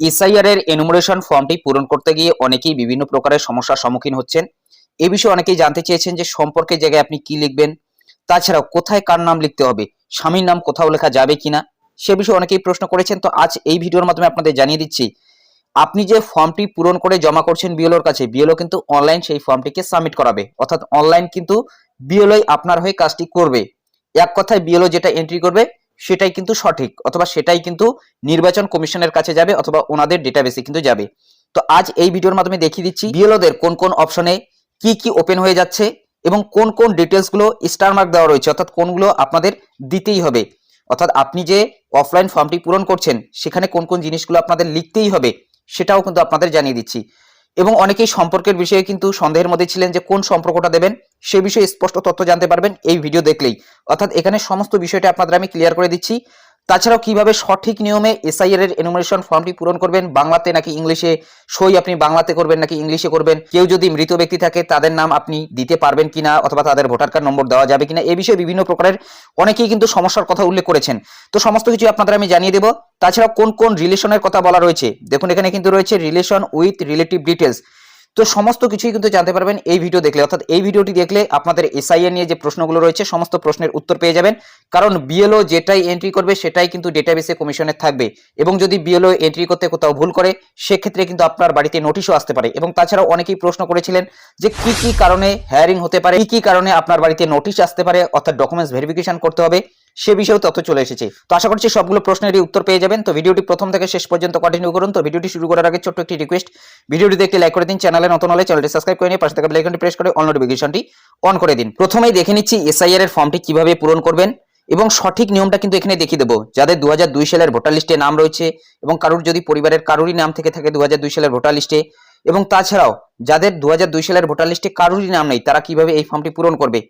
SIR এর enumeration ফর্মটি পূরণ করতে গিয়ে অনেকেই বিভিন্ন প্রকারের সমস্যার সম্মুখীন হচ্ছেন। এ বিষয়ে অনেকেই জানতে চেয়েছেন যে সম্পর্কের জায়গায় আপনি কি লিখবেন? তাছাড়াও কোথায় কার নাম লিখতে হবে? স্বামীর নাম কোথাও লেখা যাবে কিনা? সে বিষয়ে অনেকেই প্রশ্ন করেছেন। তো আজ এই ভিডিওর মাধ্যমে আপনাদের জানিয়ে দিচ্ছি, আপনি যে ফর্মটি পূরণ করে জমা করছেন বিএলওর কাছে, বিএলও কিন্তু অনলাইন সেই ফর্মটিকে সাবমিট করাবে। অর্থাৎ অনলাইন কিন্তু বিএলওই আপনার হয়ে কাজটি করবে। এক কথায় বিএলও যেটা এন্ট্রি করবে সেটাই কিন্তু সঠিক, অথবা সেটাই কিন্তু নির্বাচন কমিশনের কাছে যাবে অথবা ওনাদের ডেটাবেসে কিন্তু যাবে। তো আজ এই ভিডিওর মাধ্যমে দেখিয়ে দিচ্ছি বিএলওদের কোন কোন অপশনে কি কি ওপেন হয়ে যাচ্ছে এবং কোন কোন ডিটেলসগুলো স্টার মার্ক দেওয়া রয়েছে, অর্থাৎ কোনগুলো আপনাদের দিতেই হবে। অর্থাৎ আপনি যে অফলাইন ফর্মটি পূরণ করছেন, সেখানে কোন কোন জিনিসগুলো আপনাদের লিখতেই হবে, সেটাও কিন্তু আপনাদের জানিয়ে দিচ্ছি। এবং অনেকেই সম্পর্কের বিষয়ে কিন্তু সন্দেহের মধ্যে ছিলেন যে কোন সম্পর্কটা দেবেন, সে বিষয়ে স্পষ্ট তথ্য জানতে পারবেন এই ভিডিও দেখলেই। অর্থাৎ এখানে সমস্ত বিষয়টা আপনাদের আমি ক্লিয়ার করে দিচ্ছি। তাছাড়াও কীভাবে সঠিক নিয়মে এসআইআর এর এনুমারেশন ফর্মটি পূরণ করবেন? বাংলাতে নাকি ইংলিশে? সই আপনি বাংলাতে করবেন নাকি ইংলিশে করবেন? কেউ যদি মৃত ব্যক্তি থাকে, তাদের নাম আপনি দিতে পারবেন কিনা অথবা তাদের ভোটার কার্ড নম্বর দেওয়া যাবে কিনা, এ বিষয়ে বিভিন্ন প্রকারের অনেকেই কিন্তু সমস্যার কথা উল্লেখ করেছেন। তো সমস্ত কিছু আপনাদের আমি জানিয়ে দেবো। তাছাড়া কোন কোন রিলেশনের কথা বলা রয়েছে? দেখুন, এখানে কিন্তু রয়েছে রিলেশন উইথ রিলেটিভ ডিটেলস তো সমস্ত কিছুই কিন্তু জানতে পারবেন এই ভিডিও দেখলে। অর্থাৎ এই ভিডিওটি দেখলে আপনাদের এসআইএ নিয়ে যে প্রশ্নগুলো রয়েছে, সমস্ত প্রশ্নের উত্তর পেয়ে যাবেন। কারণ বিএলও যেটাই এন্ট্রি করবে, সেটাই কিন্তু ডেটাবেসে কমিশনের থাকবে। এবং যদি বিএলও এন্ট্রি করতে কোথাও ভুল করে, সেক্ষেত্রে কিন্তু আপনার বাড়িতে নোটিশও আসতে পারে। এবং তাছাড়াও অনেকেই প্রশ্ন করেছিলেন যে কি কি কারণে হায়ারিং হতে পারে, কি কি কারণে আপনার বাড়িতে নোটিশ আসতে পারে, অর্থাৎ ডকুমেন্টস ভেরিফিকেশন করতে হবে। সে বিষয়েও তথ্য চলে এসেছে। তো আশা করছি সবগুলো প্রশ্নেরই উত্তর পেয়ে যাবেন। তো ভিডিওটি প্রথম থেকে শেষ পর্যন্ত কন্টিনিউ করুন। তো ভিডিওটি শুরু করার আগে ছোট্ট একটি রিকোয়েস্ট ভিডিওটি দেখতে লাইক করে দিন চ্যানেলে নতুন হলে চ্যানেলটি সাবস্ক্রাইব করে নিয়ে পাশে থাকা বেল আইকনটি প্রেস করে অল নোটিফিকেশনটি অন করে দিন। প্রথমেই দেখে নিচ্ছি এসআইআর এর ফর্মটি কীভাবে পূরণ করবেন এবং সঠিক নিয়মটা কিন্তু এখানে দেখিয়ে দেবো। যাদের দু হাজার দুই সালের ভোটার লিস্টে নাম রয়েছে এবং কারুর যদি পরিবারের কারুরই নাম থেকে থাকে দু হাজার দুই সালের ভোটার লিস্টে এবং তাছাড়াও যাদের দু হাজার দুই সালের ভোটার লিস্টে কারুরই নাম নেই, তারা কীভাবে এই ফর্মটি পূরণ করবে?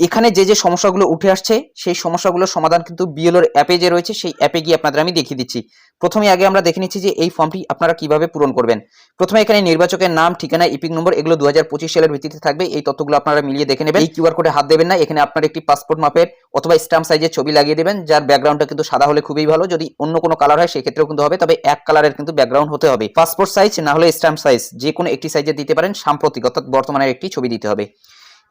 এখানে যে যে সমস্যাগুলো উঠে আসছে, সেই সমস্যাগুলোর সমাধান কিন্তু বিএলওর অ্যাপে যে রয়েছে, সেই অ্যাপে গিয়ে আপনাদের আমি দেখিয়ে দিচ্ছি। প্রথমে আগে আমরা দেখে নিচ্ছি যে এই ফর্মটি আপনারা কীভাবে পূরণ করবেন। প্রথমে এখানে নির্বাচকের নাম, ঠিকানা, ইপিক নম্বর এগুলো দু হাজার পঁচিশ সালের ভিত্তিতে থাকবে। এই তথ্যগুলো আপনারা মিলিয়ে দেখে নেবেন। এই কিউআর কোডে হাত দেবেন না। এখানে আপনার একটি পাসপোর্ট মাপের অথবা স্ট্যাম্প সাইজের ছবি লাগিয়ে দেবেন, যার ব্যাকগ্রাউন্ডটা কিন্তু সাদা হলে খুবই ভালো। যদি অন্য কোনো কালার হয়, সেক্ষেত্রেও কিন্তু হবে। তবে এক কালারের কিন্তু ব্যাকগ্রাউন্ড হতে হবে। পাসপোর্ট সাইজ না হলে স্ট্যাম্প সাইজ যে কোনো একটি সাইজে দিতে পারেন, সাম্প্রতিক অর্থাৎ বর্তমানের একটি ছবি দিতে হবে।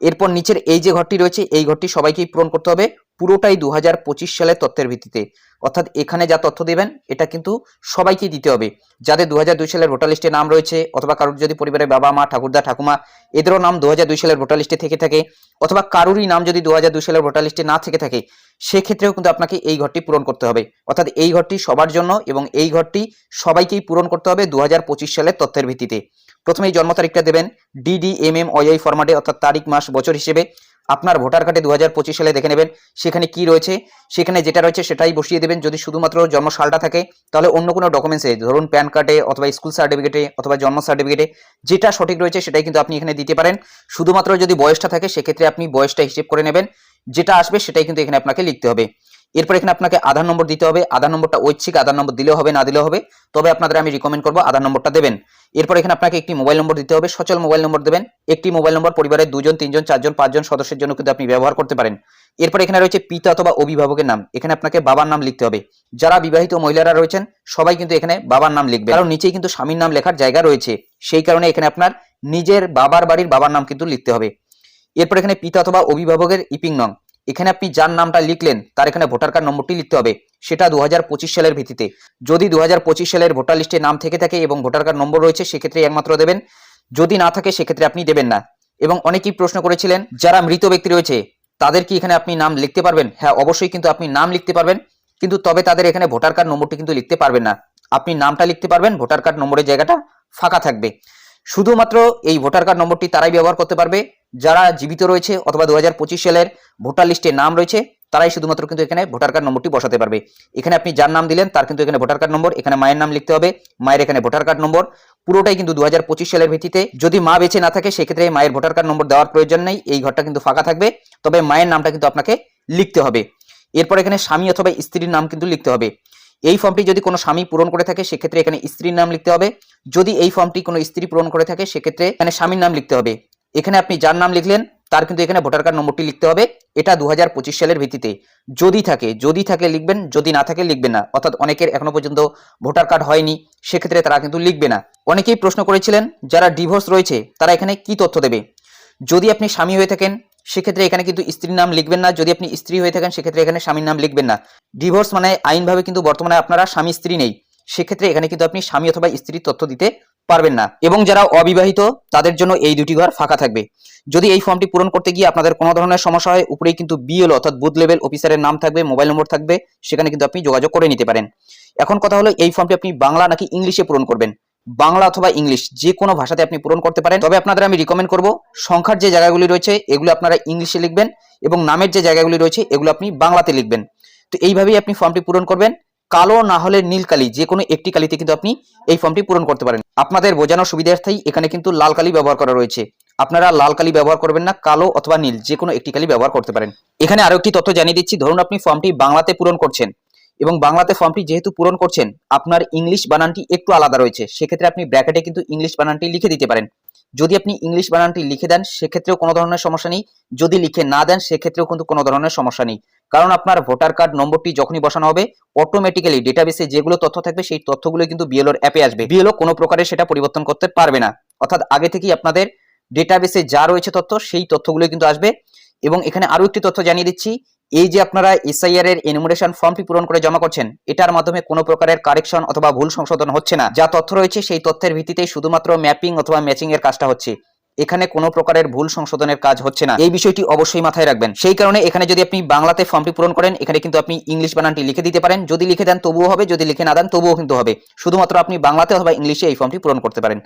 এরপর নিচের এই যে ঘরটি রয়েছে, এই ঘরটি সবাইকেই পূরণ করতে হবে পুরোটাই দু হাজার পঁচিশ সালের তথ্যের ভিত্তিতে। অর্থাৎ এখানে যা তথ্য দেবেন, এটা কিন্তু সবাইকেই দিতে হবে। যাদের দু হাজার সালের ভোটার লিস্টে নাম রয়েছে, অথবা কারোর যদি পরিবারের বাবা মা, ঠাকুরদা, ঠাকুমা, এদেরও নাম দু হাজার দুই সালের ভোটার লিস্টে থেকে থাকে, অথবা কারোরই নাম যদি দু সালের ভোটার লিস্টে না থেকে থাকে, সেক্ষেত্রেও কিন্তু আপনাকে এই ঘরটি পূরণ করতে হবে। অর্থাৎ এই ঘরটি সবার জন্য এবং এই ঘরটি সবাইকেই পূরণ করতে হবে দু হাজার পঁচিশ সালের তথ্যের ভিত্তিতে। প্রথমেই জন্ম তারিখটা দেবেন ডিডি এম এম ওয়াই ফরম্যাটে অর্থাৎ তারিখ, মাস, বছর হিসেবে। আপনার ভোটার কার্ডে দু হাজার পঁচিশ সালে দেখে নেবেন, সেখানে কি রয়েছে? সেখানে যেটা রয়েছে সেটাই বসিয়ে দেবেন। যদি শুধুমাত্র জন্ম সালটা থাকে, তাহলে অন্য কোনো ডকুমেন্টসে ধরুন প্যান কার্ডে অথবা স্কুল সার্টিফিকেটে অথবা জন্ম সার্টিফিকেটে যেটা সঠিক রয়েছে সেটাই কিন্তু আপনি এখানে দিতে পারেন। শুধুমাত্র যদি বয়সটা থাকে, সেক্ষেত্রে আপনি বয়সটা হিসেব করে নেবেন। যেটা আসবে সেটাই কিন্তু এখানে আপনাকে লিখতে হবে। এরপর এখানে আপনাকে আধার নম্বর দিতে হবে। আধার নম্বরটা ঐচ্ছিক, আধার নম্বর দিলেও হবে, না দিলেও হবে। তবে আপনাদের আমি রিকমেন্ড করব আধার নম্বরটা দেবেন। এরপর এখানে আপনাকে একটি মোবাইল নম্বর দিতে হবে, সচল মোবাইল নম্বর দেবেন। একটি মোবাইল নম্বর পরিবারের দুজন, তিনজন, চারজন, পাঁচজন সদস্যের জন্য কিন্তু আপনি ব্যবহার করতে পারেন। এরপর এখানে রয়েছে পিতা অথবা অভিভাবকের নাম। এখানে আপনাকে বাবার নাম লিখতে হবে। যারা বিবাহিত মহিলারা রয়েছেন, সবাই কিন্তু এখানে বাবার নাম লিখবে কারণ নিচেই কিন্তু স্বামীর নাম লেখার জায়গা রয়েছে। সেই কারণে এখানে আপনার নিজের বাবার বাড়ির বাবার নাম কিন্তু লিখতে হবে। এরপর এখানে পিতা অথবা অভিভাবকের ইপিং নং। এখানে আপনি যার নামটা লিখলেন, তার এখানে ভোটার কার্ড নম্বরটি লিখতে হবে। সেটা দু হাজার পঁচিশ সালের ভিত্তিতে। যদি দু হাজার পঁচিশ সালের ভোটার লিস্টে নাম থেকে থাকে এবং ভোটার কার্ড নম্বর রয়েছে, সেক্ষেত্রে একমাত্র দেবেন। যদি না থাকে, সেক্ষেত্রে আপনি দেবেন না। এবং অনেকেই প্রশ্ন করেছিলেন, যারা মৃত ব্যক্তি রয়েছে, তাদের কি এখানে আপনি নাম লিখতে পারবেন? হ্যাঁ অবশ্যই কিন্তু আপনি নাম লিখতে পারবেন। কিন্তু তবে তাদের এখানে ভোটার কার্ড নম্বরটি কিন্তু লিখতে পারবেন না। আপনি নামটা লিখতে পারবেন ভোটার কার্ড নম্বরের জায়গাটা ফাঁকা থাকবে। শুধুমাত্র এই ভোটার কার্ড নম্বরটি তারাই ব্যবহার করতে পারবে। যারা জীবিত রয়েছে অথবা দু হাজার পঁচিশ সালের ভোটার লিস্টে নাম রয়েছে, তারাই শুধুমাত্র কিন্তু এখানে ভোটার কার্ড নম্বরটি বসাতে পারবে। এখানে আপনি যার নাম দিলেন, তার কিন্তু এখানে ভোটার কার্ড নম্বর, এখানে মায়ের নাম লিখতে হবে, মায়ের এখানে ভোটার কার্ড নম্বর। পুরোটাই কিন্তু দু হাজার পঁচিশ সালের ভিত্তিতে যদি মা বেঁচে না থাকে, সেক্ষেত্রে মায়ের ভোটার কার্ড নম্বর দেওয়ার প্রয়োজন নেই, এই ঘরটা কিন্তু ফাঁকা থাকবে। তবে মায়ের নামটা কিন্তু আপনাকে লিখতে হবে। এরপর এখানে স্বামী অথবা স্ত্রীর নাম কিন্তু লিখতে হবে। এই ফর্মটি যদি কোনো স্বামী পূরণ করে থাকে, সেক্ষেত্রে এখানে স্ত্রীর নাম লিখতে হবে। যদি এই ফর্মটি কোনো স্ত্রী পূরণ করে থাকে, সেক্ষেত্রে এখানে স্বামীর নাম লিখতে হবে। এখানে আপনি যার নাম লিখলেন, তার কিন্তু এখানে ভোটার কার্ড নম্বরটি লিখতে হবে। এটা দু হাজার পঁচিশ সালের ভিত্তিতে। যদি থাকে যদি থাকে লিখবেন, যদি না থাকে লিখবেন না। অর্থাৎ অনেকের এখনও পর্যন্ত ভোটার কার্ড হয়নি, সেক্ষেত্রে তারা কিন্তু লিখবে না। অনেকেই প্রশ্ন করেছিলেন, যারা ডিভোর্স রয়েছে, তারা এখানে কি তথ্য দেবে? যদি আপনি স্বামী হয়ে থাকেন, সেক্ষেত্রে এখানে কিন্তু স্ত্রীর নাম লিখবেন না। যদি আপনি স্ত্রী হয়ে থাকেন, সেক্ষেত্রে এখানে স্বামীর নাম লিখবেন না। ডিভোর্স মানে আইনভাবে কিন্তু বর্তমানে আপনারা স্বামী স্ত্রী নেই। সেক্ষেত্রে এখানে কিন্তু আপনি স্বামী অথবা স্ত্রীর তথ্য দিতে পারবেন না। এবং যারা অবিবাহিত, তাদের জন্য এই দুটি ঘর ফাঁকা থাকবে। যদি এই ফর্মটি পূরণ করতে গিয়ে আপনাদের কোনো ধরনের সমস্যা হয়, উপরেই কিন্তু বিএল অর্থাৎ বুথ লেভেল অফিসারের নাম থাকবে মোবাইল নম্বর থাকবে, সেখানে কিন্তু আপনি যোগাযোগ করে নিতে পারেন। এখন কথা হলো, এই ফর্মটি আপনি বাংলা নাকি ইংলিশে পূরণ করবেন? বাংলা অথবা ইংলিশ যে কোনো ভাষাতে আপনি পূরণ করতে পারেন। তবে আপনাদের আমি রিকমেন্ড করব, সংখ্যার যে জায়গাগুলি রয়েছে, এগুলো আপনারা ইংলিশে লিখবেন, এবং নামের যে জায়গাগুলি রয়েছে, এগুলো আপনি বাংলাতে লিখবেন। তো এইভাবেই আপনি ফর্মটি পূরণ করবেন। কালো না হলে নীল কালি, যে কোনো একটি কালিতে কিন্তু আপনি এই ফর্মটি পূরণ করতে পারেন। আপনাদের বোঝানোর সুবিধার্থেই এখানে কিন্তু লাল কালি ব্যবহার করা রয়েছে। আপনারা লাল কালি ব্যবহার করবেন না, কালো অথবা নীল, যে কোনো একটি কালি ব্যবহার করতে পারেন। এখানে আরও একটি তথ্য জানিয়ে দিচ্ছি, ধরুন আপনি ফর্মটি বাংলাতে পূরণ করছেন এবং বাংলাতে ফর্মটি যেহেতু পূরণ করছেন, আপনার ইংলিশ বানানটি একটু আলাদা রয়েছে। সেক্ষেত্রে আপনি ব্র্যাকেটে কিন্তু ইংলিশ বানানটি লিখে দিতে পারেন। যদি আপনি ইংলিশ বানানটি লিখে দেন, সেক্ষেত্রেও কোনো ধরনের সমস্যা নেই। যদি লিখে না দেন, সেক্ষেত্রেও কিন্তু কোনো ধরনের সমস্যা নেই। কারণ আপনার ভোটার কার্ড নম্বরটি যখনই বসানো হবে অটোমেটিক্যালি ডেটাবেসে যেগুলো তথ্য থাকবে, সেই তথ্যগুলো কিন্তু বিএলওর অ্যাপে আসবে। বিএলও কোনো প্রকারে সেটা পরিবর্তন করতে পারবে না। অর্থাৎ আগে থেকেই আপনাদের ডেটাবেসে যা রয়েছে তথ্য, সেই তথ্যগুলো কিন্তু আসবে। এবং এখানে আরও একটি তথ্য জানিয়ে দিচ্ছি, এই যে আপনারা এসআইআর এর এনুমারেশন ফর্মটি পূরণ করে জমা করছেন, এটার মাধ্যমে কোনো প্রকারের কারেকশন অথবা ভুল সংশোধন হচ্ছে না। যা তথ্য রয়েছে, সেই তথ্যের ভিত্তিতেই শুধুমাত্র ম্যাপিং অথবা ম্যাচিং এর কাজটা হচ্ছে। এখানে কোনো প্রকারের ভুল সংশোধনের কাজ হচ্ছে না। এই বিষয়টি অবশ্যই মাথায় রাখবেন। সেই কারণে এখানে যদি আপনি বাংলাতে ফর্মটি পূরণ করেন, এখানে কিন্তু আপনি ইংলিশ বানানটি লিখে দিতে পারেন। যদি লিখে দেন, তবুও হবে, যদি লিখে না দেন, তবুও কিন্তু হবে। শুধুমাত্র আপনি বাংলাতে অথবা ইংলিশে এই ফর্মটি পূরণ করতে পারেন।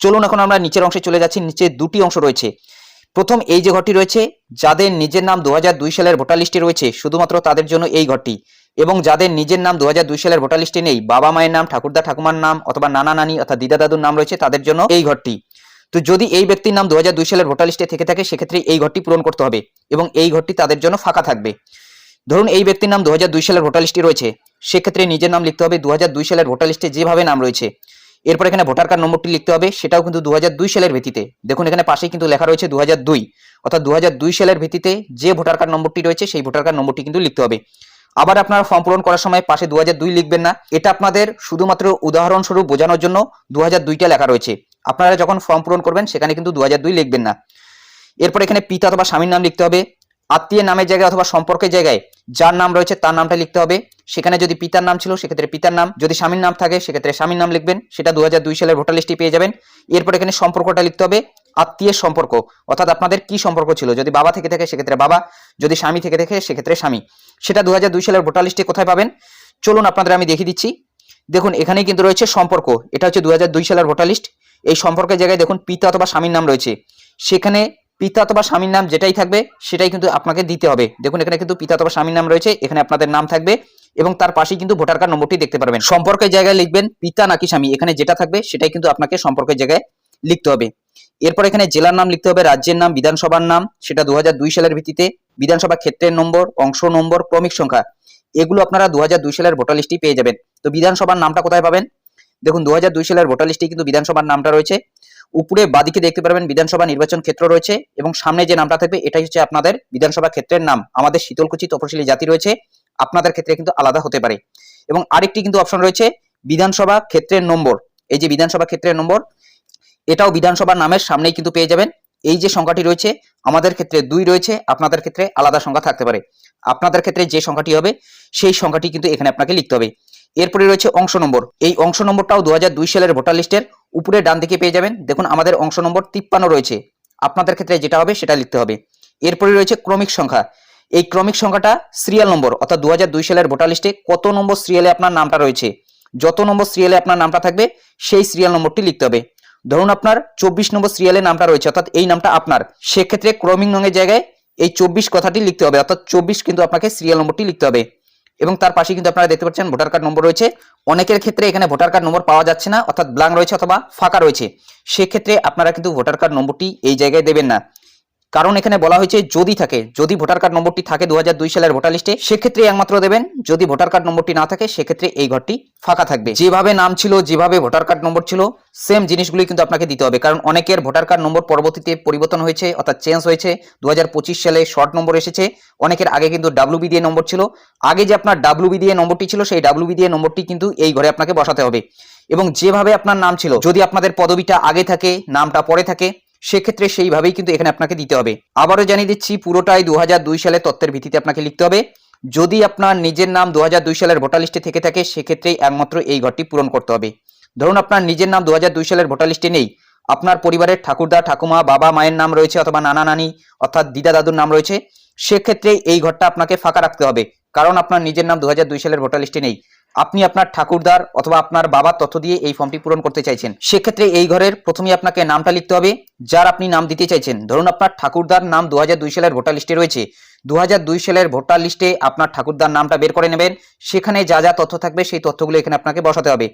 চলুন এখন আমরা নিচের অংশে চলে যাচ্ছি। নিচে দুটি অংশ রয়েছে। প্রথম এই যে ঘরটি রয়েছে, যাদের নিজের নাম দু সালের ভোটার লিস্টে রয়েছে, শুধুমাত্র তাদের জন্য এই ঘরটি। এবং যাদের নিজের নাম দু সালের ভোটার লিস্টে নেই, বাবা মায়ের নাম, ঠাকুরদা ঠাকুমার নাম, অথবা নানা নানি অর্থাৎ দিদা দাদুর নাম রয়েছে, তাদের জন্য এই ঘরটি। তো যদি এই ব্যক্তির নাম দু হাজার দুই সালের ভোটার লিস্টে থেকে থাকে, সেক্ষেত্রে এই ঘরটি পূরণ করতে হবে এবং এই ঘরটি তাদের জন্য ফাঁকা থাকবে। ধরুন এই ব্যক্তির নাম দু হাজার দুই সালের ভোটার লিস্টে রয়েছে, সেক্ষেত্রে নিজের নাম লিখতে হবে দু হাজার দুই সালের ভোটার লিস্টে যেভাবে নাম রয়েছে। এরপর এখানে ভোটার কার্ড নম্বরটি লিখতে হবে, সেটাও কিন্তু দু হাজার দুই সালের ভিত্তিতে। দেখুন এখানে পাশেই কিন্তু লেখা রয়েছে দু হাজার দুই, অর্থাৎ দু হাজার দুই সালের ভিত্তিতে যে ভোটার কার্ড নম্বরটি রয়েছে, সেই ভোটার কার্ড নম্বরটি কিন্তু লিখতে হবে। আবার আপনারা ফর্ম পূরণ করার সময় পাশে দু হাজার দুই লিখবেন না। এটা আপনাদের শুধুমাত্র উদাহরণস্বরূপ বোঝানোর জন্য দু দুইটা লেখা রয়েছে। আপনারা যখন ফর্ম পূরণ করবেন, সেখানে কিন্তু দু হাজার দুই লিখবেন না। এরপর এখানে পিতা অথবা স্বামীর নাম লিখতে হবে। আত্মীয় নামের জায়গায় অথবা সম্পর্কের জায়গায় যার নাম রয়েছে তার নামটা লিখতে হবে। সেখানে যদি পিতার নাম ছিল, সেক্ষেত্রে পিতার নাম। যদি স্বামীর নাম থাকে, সেক্ষেত্রে স্বামীর নাম লিখবেন। সেটা দু হাজার দুই সালের ভোটার লিস্টে পেয়ে যাবেন। এরপর এখানে সম্পর্কটা লিখতে হবে। আত্মীয়ের সম্পর্ক, অর্থাৎ আপনাদের কি সম্পর্ক ছিল? যদি বাবা থেকে থাকে সেক্ষেত্রে বাবা, যদি স্বামী থেকে থাকে সেক্ষেত্রে স্বামী। সেটা দুহাজার দুই সালের ভোটার লিস্টে কোথায় পাবেন? চলুন আপনাদের আমি দেখিয়ে দিচ্ছি। দেখুন, এখানেই কিন্তু রয়েছে সম্পর্ক। এটা হচ্ছে দুহাজার দুই সালের ভোটার লিস্ট। এই সম্পর্কের জায়গায় দেখুন, পিতা অথবা স্বামীর নাম রয়েছে। সেখানে পিতা অথবা স্বামীর নাম যেটাই থাকবে, সেটাই কিন্তু আপনাকে দিতে হবে। দেখুন, এখানে কিন্তু পিতা অথবা স্বামীর নাম রয়েছে, এখানে আপনাদের নাম থাকবে এবং তার পাশেই কিন্তু ভোটার কার্ড নম্বরটি দেখতে পারবেন। সম্পর্কের জায়গায় লিখবেন, পিতা নাকি স্বামী। এখানে যেটা থাকবে, সেটাই কিন্তু আপনাকে সম্পর্কের জায়গায় লিখতে হবে। এরপর এখানে জেলার নাম লিখতে হবে, রাজ্যের নাম, বিধানসভার নাম, সেটা দু হাজার দুই সালের ভিত্তিতে, বিধানসভা ক্ষেত্রের নম্বর, অংশ নম্বর, ক্রমিক সংখ্যা। এগুলো আপনারা দু হাজার দুই সালের ভোটার লিস্টে পেয়ে যাবেন। তো বিধানসভার নামটা কোথায় পাবেন? দেখুন দু হাজার দুই সালের ভোটার লিস্টে কিন্তু বিধানসভার নামটা রয়েছে। উপরে বাদিকে দেখতে পারবেন, বিধানসভা নির্বাচন ক্ষেত্র রয়েছে এবং সামনে যে নামটা থাকবে, এটাই হচ্ছে আপনাদের বিধানসভা ক্ষেত্রের নাম। আমাদের শীতলকুচি তপশিলি জাতি রয়েছে, আপনাদের ক্ষেত্রে কিন্তু আলাদা হতে পারে। এবং আরেকটি কিন্তু অপশন রয়েছে, বিধানসভা ক্ষেত্রের নম্বর। এই যে বিধানসভা ক্ষেত্রের নম্বর এটাও বিধানসভার নামের সামনেই কিন্তু পেয়ে যাবেন। এই যে সংখ্যাটি রয়েছে, আমাদের ক্ষেত্রে দুই রয়েছে, আপনাদের ক্ষেত্রে আলাদা সংখ্যা থাকতে পারে। আপনাদের ক্ষেত্রে যে সংখ্যাটি হবে, সেই সংখ্যাটি কিন্তু এখানে আপনাকে লিখতে হবে। এরপরে রয়েছে অংশ নম্বর। এই অংশ নম্বরটাও দু হাজার দুই সালের ভোটার লিস্টের উপরে ডান দিকে পেয়ে যাবেন। দেখুন, আমাদের অংশ নম্বর তিপ্পান্ন রয়েছে। আপনাদের ক্ষেত্রে যেটা হবে, সেটা লিখতে হবে। এরপরে রয়েছে ক্রমিক সংখ্যা। এই ক্রমিক সংখ্যাটা সিরিয়াল নম্বর, অর্থাৎ দু হাজার দুই সালের ভোটার লিস্টে কত নম্বর সিরিয়ালে আপনার নামটা রয়েছে? যত নম্বর সিরিয়ালে আপনার নামটা থাকবে, সেই সিরিয়াল নম্বরটি লিখতে হবে। ধরুন আপনার চব্বিশ নম্বর সিরিয়ালের নামটা রয়েছে, অর্থাৎ এই নামটা আপনার। সেক্ষেত্রে ক্রমিং নঙের জায়গায় এই চব্বিশ কথাটি লিখতে হবে, অর্থাৎ চব্বিশ কিন্তু আপনাকে সিরিয়াল নম্বরটি লিখতে হবে। এবং তার পাশে কিন্তু আপনারা দেখতে পাচ্ছেন ভোটার কার্ড নম্বর রয়েছে। অনেকের ক্ষেত্রে এখানে ভোটার কার্ড নম্বর পাওয়া যাচ্ছে না, অর্থাৎ ব্লাঙ্ক রয়েছে অথবা ফাঁকা রয়েছে। সেক্ষেত্রে আপনারা কিন্তু ভোটার কার্ড নম্বরটি এই জায়গায় দেবেন না। কারণ এখানে বলা হয়েছে যদি থাকে, যদি ভোটার কার্ড নম্বরটি থাকে দু হাজার দুই সালের ভোটার লিস্টে সেক্ষেত্রে একমাত্র দেবেন। যদি ভোটার কার্ড নম্বরটি না থাকে, সেক্ষেত্রে এই ঘরটি ফাঁকা থাকবে। যেভাবে নাম ছিল, যেভাবে ভোটার কার্ড নম্বর ছিল সেম জিনিসগুলি কিন্তু আপনাকে দিতে হবে। কারণ অনেকের ভোটার কার্ড নম্বর পরবর্তীতে পরিবর্তন হয়েছে, অর্থাৎ চেঞ্জ হয়েছে। দু হাজার পঁচিশ সালে শর্ট নম্বর এসেছে। অনেকের আগে কিন্তু ডাব্লুবি দিয়ে নম্বর ছিল। আগে যে আপনার ডাব্লুবি দিয়ে নম্বরটি ছিল, সেই ডাব্লুবি দিয়ে নম্বরটি কিন্তু এই ঘরে আপনাকে বসাতে হবে। এবং যেভাবে আপনার নাম ছিল, যদি আপনাদের পদবিটা আগে থাকে, নামটা পরে থাকে সেক্ষেত্রে সেইভাবেই কিন্তু এখানে আপনাকে দিতে হবে। আবারও জানিয়ে দিচ্ছি, পুরোটাই দু সালের তথ্যের ভিত্তিতে আপনাকে লিখতে হবে। যদি আপনার নিজের নাম দু সালের ভোটার লিস্টে থেকে থাকে সেক্ষেত্রেই একমাত্র এই ঘরটি পূরণ করতে হবে। ধরুন আপনার নিজের নাম দু হাজার দুই সালের ভোটার লিস্টে নেই। আপনার পরিবারের ঠাকুরদা, ঠাকুমা, বাবা, মায়ের নাম রয়েছে অথবা নানা নানি অর্থাৎ দিদা, দাদুর নাম রয়েছে, সেক্ষেত্রে এই ঘরটা আপনাকে ফাঁকা রাখতে হবে। কারণ আপনার নিজের নাম দু হাজার দুই সালের ভোটার লিস্টে নেই। আপনি আপনার ঠাকুরদার অথবা আপনার বাবার তথ্য দিয়ে এই ফর্মটি পূরণ করতে চাইছেন, সেক্ষেত্রে এই ঘরের প্রথমে আপনাকে নামটা লিখতে হবে, যার আপনি নাম দিতে চাইছেন। ধরুন আপনার ঠাকুরদার নাম দু সালের ভোটার লিস্টে রয়েছে। দু সালের ভোটার লিস্টে আপনার ঠাকুরদার নামটা বের করে নেবেন, সেখানে যা যা তথ্য থাকবে সেই তথ্যগুলো এখানে আপনাকে বসাতে হবে।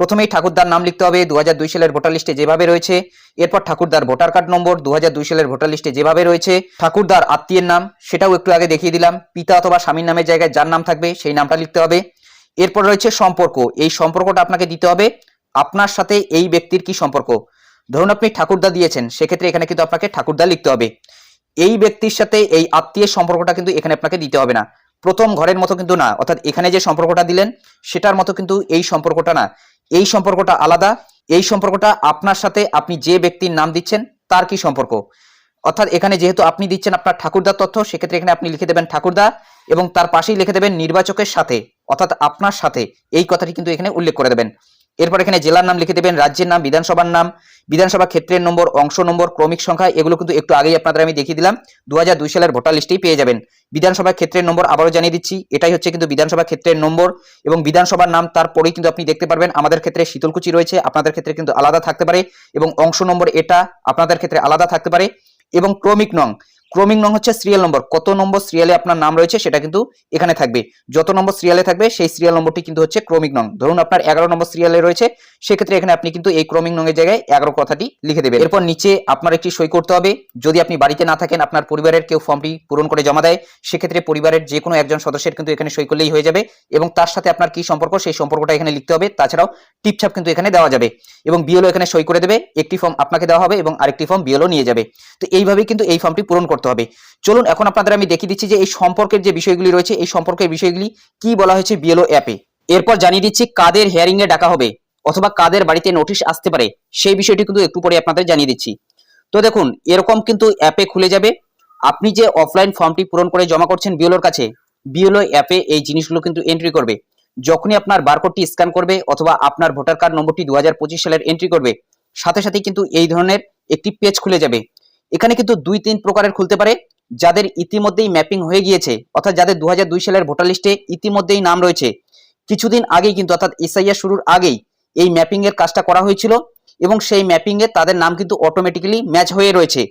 প্রথমেই ঠাকুরদার নাম লিখতে হবে দু সালের ভোটার লিস্টে যেভাবে রয়েছে, এরপর ঠাকুরদার ভোটার কার্ড নম্বর দু সালের ভোটার লিস্টে যেভাবে রয়েছে, ঠাকুরদার আত্মীয়ের নাম, সেটাও একটু আগে দেখিয়ে দিলাম, পিতা অথবা স্বামীর নামের জায়গায় যার নাম থাকবে সেই নামটা লিখতে হবে। এরপর রয়েছে সম্পর্ক। এই সম্পর্কটা আপনাকে দিতে হবে আপনার সাথে এই ব্যক্তির কি সম্পর্ক। ধরুন আপনি ঠাকুরদা দিয়েছেন, সেক্ষেত্রে এখানে কিন্তু আপনাকে ঠাকুরদা লিখতে হবে। এই ব্যক্তির সাথে এই আত্মীয়ের সম্পর্কটা কিন্তু এখানে আপনাকে দিতে হবে না। প্রথম ঘরের মতো কিন্তু না, অর্থাৎ এখানে যে সম্পর্কটা দিলেন, সেটার মতো কিন্তু এই সম্পর্কটা না। এই সম্পর্কটা আলাদা, এই সম্পর্কটা আপনার সাথে আপনি যে ব্যক্তির নাম দিচ্ছেন, তার কি সম্পর্ক? অর্থাৎ এখানে যেহেতু আপনি দিচ্ছেন আপনার ঠাকুরদার তথ্য, সেক্ষেত্রে এখানে আপনি লিখে দেবেন ঠাকুরদা এবং তার পাশেই লিখে দেবেন নির্বাচকের সাথে। অর্থাৎ আপনার সাথে এই কথাটি কিন্তু এখানে উল্লেখ করে দেবেন। এরপর এখানে জেলার নাম লিখে দেবেন, রাজ্যের নাম, বিধানসভার নাম, বিধানসভা ক্ষেত্রের নম্বর, অংশ নম্বর, ক্রমিক সংখ্যা, এগুলো কিন্তু একটু আগেই আপনাদের আমি দেখিয়ে দিলাম। দু সালের ভোটার লিস্টেই পেয়ে যাবেন। বিধানসভা ক্ষেত্রের নম্বর আবারও জানিয়ে দিচ্ছি, এটাই হচ্ছে কিন্তু বিধানসভা ক্ষেত্রের নম্বর এবং বিধানসভার নাম তারপরেই কিন্তু আপনি দেখতে পারবেন, আমাদের ক্ষেত্রে শীতলকুচি রয়েছে, আপনাদের ক্ষেত্রে কিন্তু আলাদা থাকতে পারে এবং অংশ নম্বর এটা, আপনাদের ক্ষেত্রে আলাদা থাকতে পারে এবং ক্রমিক নং ক্রমিক নং হচ্ছে সিরিয়াল নম্বর কত নম্বর সিরিয়ালে আপনার নাম রয়েছে সেটা কিন্তু এখানে থাকবে। যত নম্বর সিরিয়ালে থাকবে সেই সিরিয়াল নম্বরটি কিন্তু হচ্ছে ক্রমিক নং। ধরুন আপনার এগারো নম্বর সিরিয়ালে রয়েছে, সেক্ষেত্রে এখানে আপনি কিন্তু এই ক্রমিক নং এর জায়গায় এগারো কথাটি লিখে দেবেন। এরপর নিচে আপনার একটি সই করতে হবে। যদি আপনি বাড়িতে না থাকেন, আপনার পরিবারের কেউ ফর্মটি পূরণ করে জমা দেয়, সেক্ষেত্রে পরিবারের যে কোনো একজন সদস্যের কিন্তু এখানে সই করলেই হয়ে যাবে এবং তার সাথে আপনার কি সম্পর্ক সেই সম্পর্কটা এখানে লিখতে হবে। তাছাড়াও টিপছাপ কিন্তু এখানে দেওয়া যাবে এবং বিএলও এখানে সই করে দেবে। একটি ফর্ম আপনাকে দেওয়া হবে এবং আরেকটি ফর্ম বিএলও নিয়ে যাবে। তো এইভাবেই কিন্তু এই ফর্মটি পূরণ করতে হবে। চলুন, এখন আপনাদের আমি দেখিয়ে দিচ্ছি যে এই সম্পর্কের যে বিষয়গুলি রয়েছে, এই সম্পর্কের বিষয়গুলি কি বলা হয়েছে বিএলও অ্যাপে এরপর জানিয়ে দিচ্ছি কাদের হেয়ারিং এ ডাকা হবে, অথবা কাদের বাড়িতে নোটিশ আসতে পারে, সেই বিষয়টি কিন্তু একটু পরে আপনাদের জানিয়ে দিচ্ছি। তো দেখুন, এরকম কিন্তু অ্যাপে খুলে যাবে। আপনি যে অফলাইন ফর্মটি পূরণ করে জমা করছেন বিএলওর কাছে বিএলও অ্যাপে এই জিনিসগুলো কিন্তু এন্ট্রি করবে। যখনই আপনার বারকোডটি স্ক্যান করবে, অথবা আপনার ভোটার কার্ড নম্বরটি দু হাজার পঁচিশ সালের এন্ট্রি করবে, সাথে সাথে কিন্তু এই ধরনের একটি পেজ খুলে যাবে। এখানে কিন্তু দুই তিন প্রকারের খুলতে পারে, যাদের ইতিমধ্যেই ম্যাপিং হয়ে গিয়েছে, অর্থাৎ যাদের দু হাজার দুই সালের ভোটার লিস্টে ইতিমধ্যেই নাম রয়েছে। কিছুদিন আগেই কিন্তু, অর্থাৎ এসআইআর শুরুর আগেই এই ম্যাপিং এর কাজটা করা হয়েছিল এবং সেই ম্যাপিং এ তাদের নাম কিন্তু অটোমেটিক্যালি ম্যাচ হয়ে রয়েছে।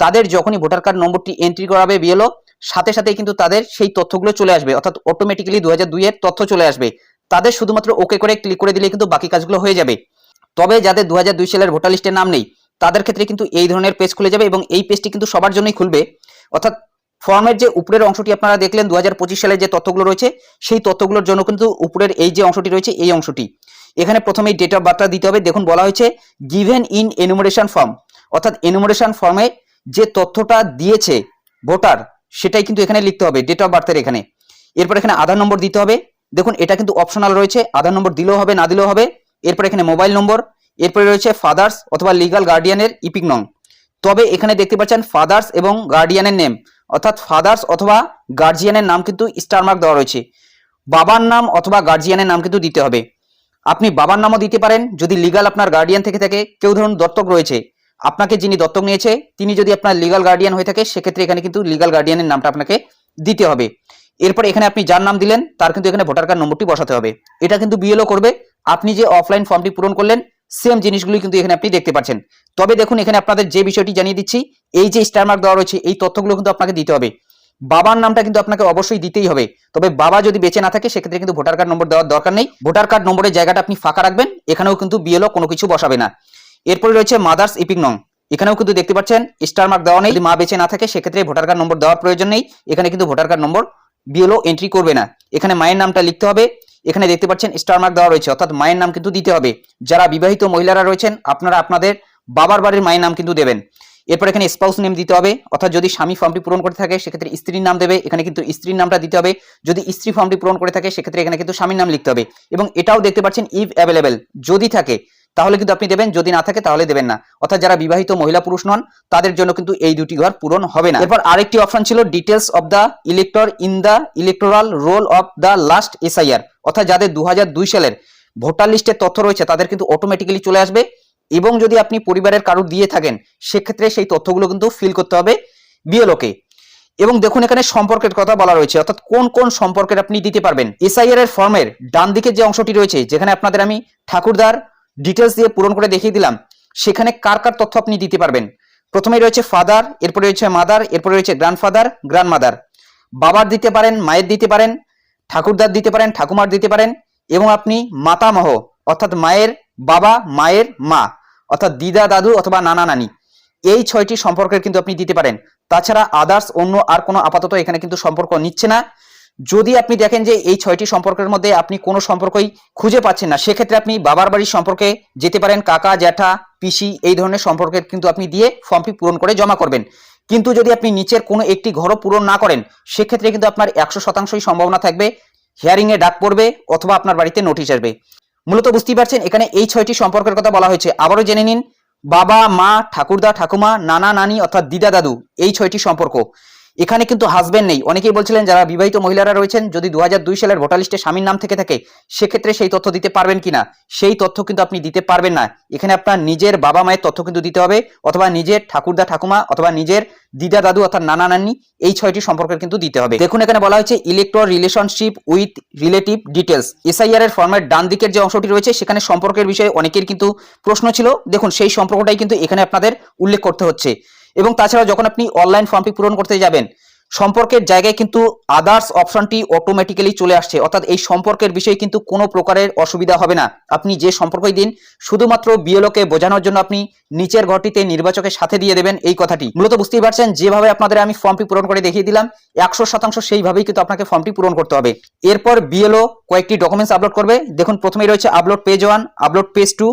তাদের যখনই ভোটার কার্ড নম্বরটি এন্ট্রি করাবে বিএলও, সাথে সাথে কিন্তু তাদের সেই তথ্যগুলো চলে আসবে, অর্থাৎ অটোমেটিক্যালি দু হাজার দুই এর তথ্য চলে আসবে। তাদের শুধুমাত্র ওকে করে ক্লিক করে দিলে কিন্তু বাকি কাজগুলো হয়ে যাবে। তবে যাদের দু হাজার দুই সালের ভোটার লিস্টে নাম নেই তাদের ক্ষেত্রে কিন্তু এই ধরনের পেজ খুলে যাবে এবং এই পেজটি কিন্তু সবার জন্যই খুলবে। অর্থাৎ ফর্মের যে উপরের অংশটি আপনারা দেখলেন দু সালের যে তথ্যগুলো রয়েছে, সেই তথ্যগুলোর জন্য কিন্তু উপরের এই যে অংশটি রয়েছে, এই অংশটি। এখানে প্রথমেই ডেট অফ বার্থটা দিতে হবে। দেখুন, বলা হয়েছে গিভেন ইন এনুমারেশন ফর্ম অর্থাৎ এনুমারেশন ফর্মে যে তথ্যটা দিয়েছে ভোটার, সেটাই কিন্তু এখানে লিখতে হবে ডেট অফ বার্থের এখানে। এরপর এখানে আধার নম্বর দিতে হবে। দেখুন, এটা কিন্তু অপশনাল রয়েছে। আধার নম্বর দিলেও হবে, না দিলেও হবে। এরপর এখানে মোবাইল নম্বর এরপরে রয়েছে ফাদার্স অথবা লিগাল গার্ডিয়ানের ইপিক নং। তবে এখানে দেখতে পাচ্ছেন ফাদার্স এবং গার্ডিয়ানের নেম অর্থাৎ ফাদার্স অথবা গার্জিয়ানের নাম কিন্তু স্টার মার্ক দেওয়া রয়েছে। বাবার নাম অথবা গার্জিয়ানের নাম কিন্তু দিতে হবে। আপনি বাবার নামও দিতে পারেন। যদি লিগাল আপনার গার্ডিয়ান থেকে থাকে, কেউ ধরুন দত্তক রয়েছে, আপনাকে যিনি দত্তক নিয়েছে, তিনি যদি আপনার লিগাল গার্ডিয়ান হয়ে থাকে, সেক্ষেত্রে এখানে কিন্তু লিগাল গার্ডিয়ানের নামটা আপনাকে দিতে হবে। এরপর এখানে আপনি যার নাম দিলেন, তার কিন্তু এখানে ভোটার কার্ড নম্বরটি বসাতে হবে। এটা কিন্তু বিএলও করবে। আপনি যে অফলাইন ফর্মটি পূরণ করলেন সেম জিনিসগুলি কিন্তু এখানে আপনি দেখতে পাচ্ছেন। তবে দেখুন, এখানে আপনাদের যে বিষয়টি জানিয়ে দিচ্ছি, এই যে স্টার মার্ক দেওয়া রয়েছে, এই তথ্যগুলো কিন্তু আপনাকে দিতে হবে। বাবার নামটা কিন্তু আপনাকে অবশ্যই দিতেই হবে। তবে বাবা যদি বেঁচে না থাকে, সেক্ষেত্রে কিন্তু ভোটার কার্ড নম্বর দেওয়ার দরকার নেই। ভোটার কার্ড নম্বরের জায়গাটা আপনি ফাঁকা রাখবেন, এখানেও কিন্তু বিএলও কোনো কিছু বসাবে না। এরপরে রয়েছে মাদার্স ইপিক নং এখানেও কিন্তু দেখতে পাচ্ছেন স্টার মার্ক দেওয়া নেই। মা বেঁচে না থাকে, সেক্ষেত্রে ভোটার কার্ড নম্বর দেওয়ার প্রয়োজন নেই। এখানে কিন্তু voter card number BLO entry করবে না। এখানে মায়ের নামটা লিখতে হবে। এখানে দেখতে পাচ্ছেন স্টার মার্ক দেওয়া রয়েছে, অর্থাৎ মায়ের নাম কিন্তু দিতে হবে। যারা বিবাহিত মহিলারা রয়েছেন, আপনারা আপনাদের বাবার বাড়ির মায়ের নাম কিন্তু দেবেন। এরপর এখানে স্পাউস নেম দিতে হবে, অর্থাৎ যদি স্বামী ফর্মটি পূরণ করে থাকে, সেক্ষেত্রে স্ত্রীর নাম দেবে, এখানে কিন্তু স্ত্রীর নামটা দিতে হবে। যদি স্ত্রী ফর্মটি পূরণ করে থাকে, সেক্ষেত্রে এখানে কিন্তু স্বামীর নাম লিখতে হবে। এবং এটাও দেখতে পাচ্ছেন ইভ অ্যাভেলেবেল যদি থাকে তাহলে কিন্তু আপনি দেবেন, যদি না থাকে তাহলে দেবেন না। অর্থাৎ যারা বিবাহিত মহিলা পুরুষ নন, তাদের জন্য কিন্তু এই দুটি ঘর পূরণ হবে না। এরপর আরেকটি অপশন ছিল details of the elector in the electoral roll of the last SIR অর্থাৎ যাদের দু সালের ভোটার লিস্টের তথ্য রয়েছে, তাদের কিন্তু অটোমেটিক্যালি চলে আসবে। এবং যদি আপনি পরিবারের কারও দিয়ে থাকেন, সেক্ষেত্রে সেই তথ্যগুলো কিন্তু ফিল করতে হবে বিএলওকে। এবং দেখুন এখানে সম্পর্কের কথা বলা রয়েছে, অর্থাৎ কোন কোন সম্পর্কের আপনি দিতে পারবেন। এসআইআর এর ফর্মের ডান দিকের যে অংশটি রয়েছে, যেখানে আপনাদের আমি ঠাকুরদার ডিটেলস দিয়ে পূরণ করে দেখিয়ে দিলাম, সেখানে কার কার তথ্য আপনি দিতে পারবেন। প্রথমে রয়েছে ফাদার এরপরে রয়েছে মাদার এরপরে রয়েছে গ্র্যান্ডফাদার গ্র্যান্ডমাদার বাবার দিতে পারেন, মায়ের দিতে পারেন, ঠাকুরদার দিতে পারেন, ঠাকুমার দিতে পারেন, এবং আপনি মাতামহ, অর্থাৎ মায়ের বাবা, মায়ের মা, অর্থাৎ দিদা, দাদু অথবা নানা, নানি। এই ছয়টি সম্পর্কের কিন্তু আপনি দিতে পারেন। তাছাড়া আদার্স অন্য আর কোনো আপাতত এখানে কিন্তু সম্পর্ক নিচ্ছে না। যদি আপনি দেখেন যে এই ছয়টি সম্পর্কের মধ্যে আপনি কোনো সম্পর্কই খুঁজে পাচ্ছেন না, সেক্ষেত্রে আপনি বাবার বাড়ির সম্পর্কে যেতে পারেন, কাকা, জ্যাঠা, পিসি, এই ধরনের সম্পর্কের কিন্তু আপনি দিয়ে ফর্মটি পূরণ করে জমা করবেন। কিন্তু যদি আপনি নিচের কোনো একটি ঘরও পূরণ না করেন, সেক্ষেত্রে কিন্তু আপনার একশো শতাংশই সম্ভাবনা থাকবে হিয়ারিংয়ে ডাক পড়বে অথবা আপনার বাড়িতে নোটিশ আসবে। মূলত বুঝতেই পারছেন, এখানে এই ছয়টি সম্পর্কের কথা বলা হয়েছে। আবারও জেনে নিন, বাবা, মা, ঠাকুরদা, ঠাকুমা, নানা, নানি অর্থাৎ দিদা, দাদু, এই ছয়টি সম্পর্ক। এখানে কিন্তু হাজবেন্ড নেই। অনেকেই বলছিলেন যারা বিবাহিত মহিলারা রয়েছেন, যদি দু সালের ভোটার লিস্টে স্বামীর নাম থেকে থাকে, সেক্ষেত্রে সেই তথ্য দিতে পারবেন কিনা? সেই তথ্য কিন্তু আপনি দিতে পারবেন না। এখানে আপনার নিজের বাবা মায়ের তথ্য কিন্তু দিতে হবে, অথবা নিজের ঠাকুরদা ঠাকুমা, অথবা নিজের দিদা দাদু, অর্থাৎ নানা নানি এই ছয়টি সম্পর্কের কিন্তু দিতে হবে। দেখুন, এখানে বলা হয়েছে electoral relationship with relative details SIR এর ফর্মের ডান দিকের যে অংশটি রয়েছে, সেখানে সম্পর্কের বিষয়ে অনেকের কিন্তু প্রশ্ন ছিল। দেখুন, সেই সম্পর্কটাই কিন্তু এখানে আপনাদের উল্লেখ করতে হচ্ছে। এবং তাছাড়া যখন আপনি অনলাইন ফর্মটি পূরণ করতে যাবেন, সম্পর্কের জায়গায় কিন্তু আদার্স অপশনটি অটোমেটিক্যালি চলে আসছে। অর্থাৎ এই সম্পর্কের বিষয়ে কিন্তু কোনো প্রকারের অসুবিধা হবে না। আপনি যে সম্পর্কই দিন, শুধুমাত্র বিএলওকে বোঝানোর জন্য আপনি নিচের ঘরটিতে নির্বাচকের সাথে দিয়ে দেবেন এই কথাটি। মূলত বুঝতেই পারছেন, যেভাবে আপনাদের আমি ফর্মটি পূরণ করে দেখিয়ে দিলাম, একশো শতাংশ সেইভাবেই কিন্তু আপনাকে ফর্মটি পূরণ করতে হবে। এরপর বিএলও কয়েকটি ডকুমেন্টস আপলোড করবে। দেখুন, প্রথমেই রয়েছে upload page one upload page two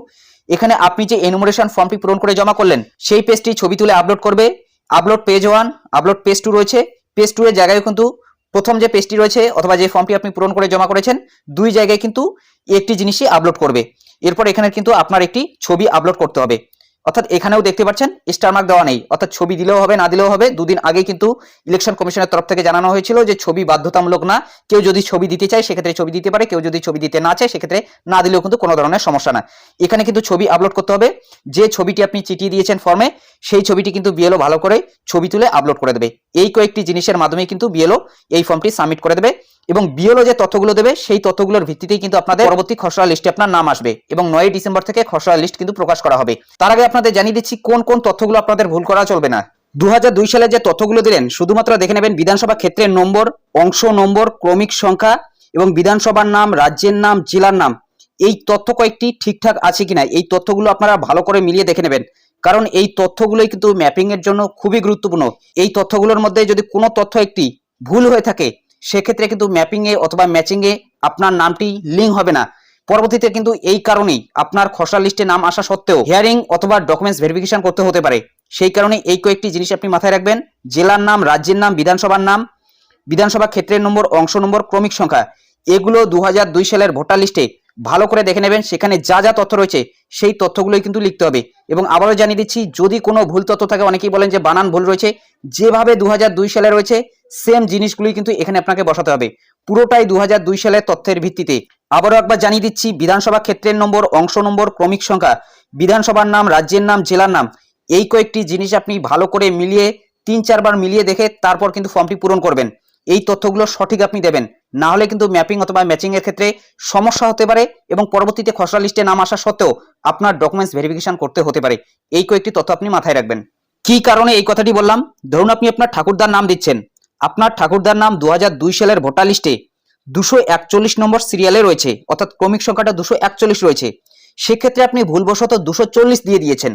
এখানে আপনি যে এনুমোরেশন ফর্মটি পূরণ করে জমা করলেন, সেই পেজটি ছবি তুলে আপলোড করবে। Upload page one upload page two রয়েছে। পেজ টু এর জায়গায় কিন্তু প্রথম যে পেজটি রয়েছে অথবা যে ফর্মটি আপনি পূরণ করে জমা করেছেন, দুই জায়গায় কিন্তু একটি জিনিসই আপলোড করবে। এরপর এখানে কিন্তু আপনার একটি ছবি আপলোড করতে হবে। অর্থাৎ এখানেও দেখতে পাচ্ছেন স্টার মার্ক দেওয়া নেই। অর্থাৎ ছবি দিলেও হবে, না দিলেও হবে, দুদিন আগে কিন্তু ইলেকশন কমিশনের তরফ থেকে জানানো হয়েছিল যে ছবি বাধ্যতামূলক না। কেউ যদি ছবি দিতে চায়, সেক্ষেত্রে ছবি দিতে পারে। কেউ যদি ছবি দিতে না চায়, সেক্ষেত্রে না দিলেও কিন্তু কোনো ধরনের সমস্যা না। এখানে কিন্তু ছবি আপলোড করতে হবে। যে ছবিটি আপনি চিঠিয়ে দিয়েছেন ফর্মে সেই ছবিটি কিন্তু বিএলও ভালো করে ছবি তুলে আপলোড করে দেবে। এই কয়েকটি জিনিসের মাধ্যমে কিন্তু বিএলও এই ফর্মটি সাবমিট করে দেবে এবং বিএলও যে তথ্যগুলো দেবে, সেই তথ্যগুলোর ভিত্তিতেই কিন্তু আপনাদের পরবর্তী খসড়া লিস্টে আপনার নাম আসবে এবং নয় ডিসেম্বর থেকে খসড়া লিস্ট কিন্তু প্রকাশ করা হবে। তার আগে আপনাদের জানিয়ে দিচ্ছি কোন কোন তথ্যগুলো আপনাদের ভুল করা চলবে না। দু হাজার দুই সালে যে তথ্যগুলো দিলেন, শুধুমাত্র দেখে নেবেন বিধানসভা ক্ষেত্রের নম্বর, অংশ নম্বর, ক্রমিক সংখ্যা এবং বিধানসভার নাম, রাজ্যের নাম, জেলার নাম। এই তথ্য কয়েকটি ঠিকঠাক আছে কিনা, এই তথ্যগুলো আপনারা ভালো করে মিলিয়ে দেখে নেবেন। কারণ এই তথ্যগুলোই কিন্তু ম্যাপিং এর জন্য খুবই গুরুত্বপূর্ণ। এই তথ্যগুলোর মধ্যে যদি কোনো তথ্য একটি ভুল হয়ে থাকে, সেক্ষেত্রে কিন্তু ম্যাপিং এ অথবা ম্যাচিং এ আপনার নামটি লিঙ্ক হবে না। পরবর্তীতে কিন্তু এই কারণেই আপনার খসড়া লিস্টে নাম আসা সত্ত্বেও হিয়ারিং অথবা ডকুমেন্টস ভেরিফিকেশন করতে হতে পারে। সেই কারণে এই কয়েকটি জিনিস আপনি মাথায় রাখবেন। জেলার নাম, রাজ্যের নাম, বিধানসভার নাম, বিধানসভা ক্ষেত্রের নম্বর, অংশ নম্বর, ক্রমিক সংখ্যা, এগুলো দু হাজার দুই সালের ভোটার লিস্টে ভালো করে দেখে নেবেন। সেখানে যা যা তথ্য রয়েছে সেই তথ্যগুলোই কিন্তু লিখতে হবে। এবং আবারও জানিয়ে দিচ্ছি, যদি কোনো ভুল তথ্য থাকে, অনেকেই বলেন যে বানান ভুল রয়েছে। যেভাবে দু হাজার দুই সালে রয়েছে সেম জিনিসগুলোই কিন্তু এখানে আপনাকে বসাতে হবে। পুরোটাই দু সালের তথ্যের ভিত্তিতে। আবারও একবার জানিয়ে দিচ্ছি, বিধানসভা ক্ষেত্রের নম্বর, অংশ নম্বর, ক্রমিক সংখ্যা, বিধানসভার নাম, রাজ্যের নাম, জেলার নাম, এই কয়েকটি জিনিস আপনি ভালো করে মিলিয়ে, তিন চারবার মিলিয়ে দেখে তারপর কিন্তু ফর্মটি পূরণ করবেন। এই তথ্যগুলো সঠিক আপনি দেবেন। না হলে কিন্তু ম্যাপিং অথবা ম্যাচিং এর ক্ষেত্রে সমস্যা হতে পারে এবং পরবর্তীতে খসড়া লিস্টে নাম আসা সত্ত্বেও আপনার ডকুমেন্টস ভেরিফিকেশন করতে হতে পারে। এই কয়েকটি তথ্য আপনি মাথায় রাখবেন। কি কারণে এই কথাটি বললাম? ধরুন আপনি আপনার ঠাকুরদার নাম দিচ্ছেন। আপনার ঠাকুরদার নাম দু সালের ভোটার লিস্টে দুশো একচল্লিশ নম্বর সিরিয়ালে রয়েছে, অর্থাৎ ক্রমিক সংখ্যাটা দুশো একচল্লিশ রয়েছে। সেক্ষেত্রে আপনি ভুলবশত দুশো চল্লিশ দিয়ে দিয়েছেন।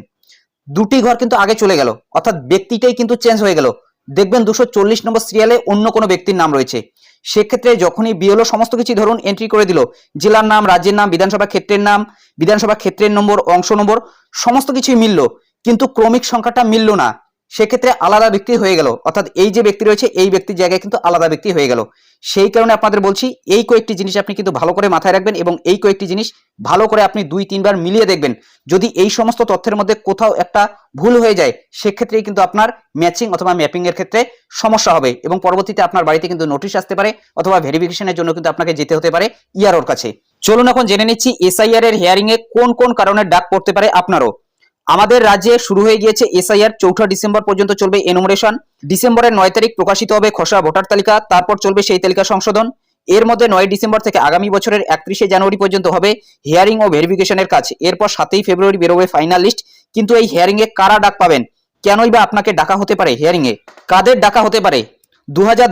দুটি ঘর কিন্তু আগে চলে গেল, অর্থাৎ ব্যক্তিটাই কিন্তু চেঞ্জ হয়ে গেল। দেখবেন দুশো চল্লিশ নম্বর সিরিয়ালে অন্য কোনো ব্যক্তির নাম রয়েছে। সেক্ষেত্রে যখনই বিএলও সমস্ত কিছু ধরুন এন্ট্রি করে দিল, জেলার নাম, রাজ্যের নাম, বিধানসভা ক্ষেত্রের নাম, বিধানসভা ক্ষেত্রের নম্বর, অংশ নম্বর, সমস্ত কিছুই মিলল। কিন্তু ক্রমিক সংখ্যাটা মিলল না। সেক্ষেত্রে আলাদা ব্যক্তি হয়ে গেল। অর্থাৎ এই যে ব্যক্তি রয়েছে, এই ব্যক্তির জায়গায় কিন্তু আলাদা ব্যক্তি হয়ে গেল। সেই কারণে আপনাদের বলছি, এই কয়েকটি জিনিস আপনি কিন্তু ভালো করে মাথায় রাখবেন এবং এই কয়েকটি জিনিস ভালো করে আপনি দুই, তিনবার মিলিয়ে দেখবেন। যদি এই সমস্ত তথ্যের মধ্যে কোথাও একটা ভুল হয়ে যায়, সেক্ষেত্রেই কিন্তু আপনার ম্যাচিং অথবা ম্যাপিং এর ক্ষেত্রে সমস্যা হবে এবং পরবর্তীতে আপনার বাড়িতে কিন্তু নোটিশ আসতে পারে অথবা ভেরিফিকেশনের জন্য কিন্তু আপনাকে যেতে হতে পারে ইয়ারোর কাছে। চলুন এখন জেনে নিচ্ছি এসআইআর এর হিয়ারিং এ কোন কোন কারণে ডাক পড়তে পারে আপনারও। আমাদের রাজ্যে শুরু হয়ে গিয়েছে এসআইআর চৌঠা ডিসেম্বর পর্যন্ত চলবে এনুমারেশন ডিসেম্বরের নয় তারিখ প্রকাশিত হবে খসড়া ভোটার তালিকা, তারপর চলবে সেই তালিকা সংশোধন। এর মধ্যে নয় ডিসেম্বর থেকে আগামী বছরের একত্রিশে জানুয়ারি পর্যন্ত হবে হিয়ারিং ও ভেরিফিকেশনের কাজ। এরপর সাতই ফেব্রুয়ারি বেরোবে ফাইনাল লিস্ট কিন্তু এই হিয়ারিং এ কারা ডাক পাবেন? কেনই বা আপনাকে ডাকা হতে পারে হিয়ারিং এ কাদের ডাকা হতে পারে?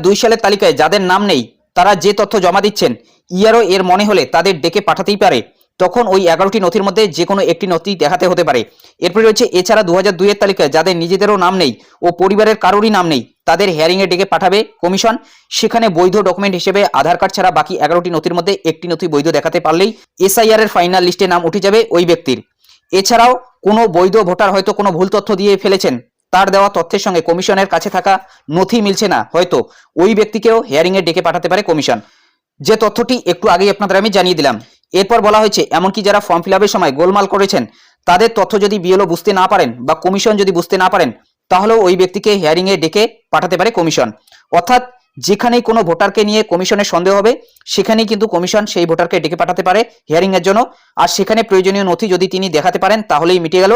দু সালের তালিকায় যাদের নাম নেই, তারা যে তথ্য জমা দিচ্ছেন ইয়ারও এর মনে হলে তাদের ডেকে পাঠাতেই পারে। তখন ওই এগারোটি নথির মধ্যে যে কোনো একটি নথি দেখাতে হতে পারে। এরপরে রয়েছে, এছাড়া দু হাজার দুইয়ের তালিকায় যাদের নিজেদেরও নাম নেই ও পরিবারের কারোরই নাম নেই, তাদের হেয়ারিং এ ডেকে পাঠাবে কমিশন সেখানে বৈধ ডকুমেন্ট হিসেবে আধার কার্ড ছাড়া বাকি এগারোটি নথির মধ্যে একটি নথি বৈধ দেখাতে পারলেই এসআইআর এর ফাইনাল লিস্টে নাম উঠে যাবে ওই ব্যক্তির। এছাড়াও কোনো বৈধ ভোটার হয়তো কোনো ভুল তথ্য দিয়ে ফেলেছেন, তার দেওয়া তথ্যের সঙ্গে কমিশনের কাছে থাকা নথি মিলছে না, হয়তো ওই ব্যক্তিকেও হেয়ারিং এ ডেকে পাঠাতে পারে কমিশন যে তথ্যটি একটু আগেই আপনাদের আমি জানিয়ে দিলাম। এরপর বলা হয়েছে, এমনকি যারা ফর্ম ফিল সময় গোলমাল করেছেন, তাদের তথ্য যদি বিএলও বুঝতে না পারেন বা কমিশন যদি বুঝতে না পারেন, তাহলেও ওই ব্যক্তিকে হিয়ারিং এ ডেকে পাঠাতে পারে কমিশন অর্থাৎ যেখানেই কোনো ভোটারকে নিয়ে কমিশনের সন্দেহ হবে, সেখানেই কিন্তু কমিশন সেই ভোটারকে ডেকে পাঠাতে পারে হিয়ারিং এর জন্য। আর সেখানে প্রয়োজনীয় নথি যদি তিনি দেখাতে পারেন, তাহলেই মিটে গেল।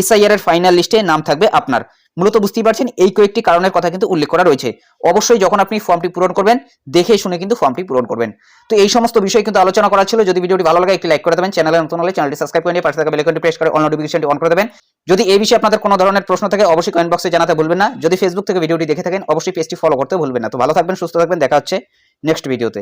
এসআইআর এর ফাইনাল লিস্টে নাম থাকবে আপনার। মূলত বুঝতেই পারছেন এই কয়েকটি কারণের কথা কিন্তু উল্লেখ করা রয়েছে। অবশ্যই যখন আপনি ফর্মটি পূরণ করবেন, দেখে শুনে কিন্তু ফর্মটি পূরণ করবেন। তো এই সমস্ত বিষয় কিন্তু আলোচনা করা ছিল। যদি ভিডিওটি ভালো লাগে, একটি লাইক করে দেবেন। চ্যানেলে নতুন হলে চ্যানেলটি সাবস্ক্রাইব করে নিয়ে পাশে থাকা বেলাইকনটি প্রেস করে অল নোটিফিকেশনটি অন করে দেবেন। যদি এই বিষয়ে আপনাদের কোনো ধরনের প্রশ্ন থাকে, অবশ্যই কমেন্ট বক্সে জানাতে ভুলবেন না। যদি ফেসবুক থেকে ভিডিওটি দেখে থাকেন, অবশ্যই পেজটি ফলো করতে ভুলবেন না। তো ভালো থাকবেন, সুস্থ থাকবেন। দেখা হচ্ছে নেক্সট ভিডিওতে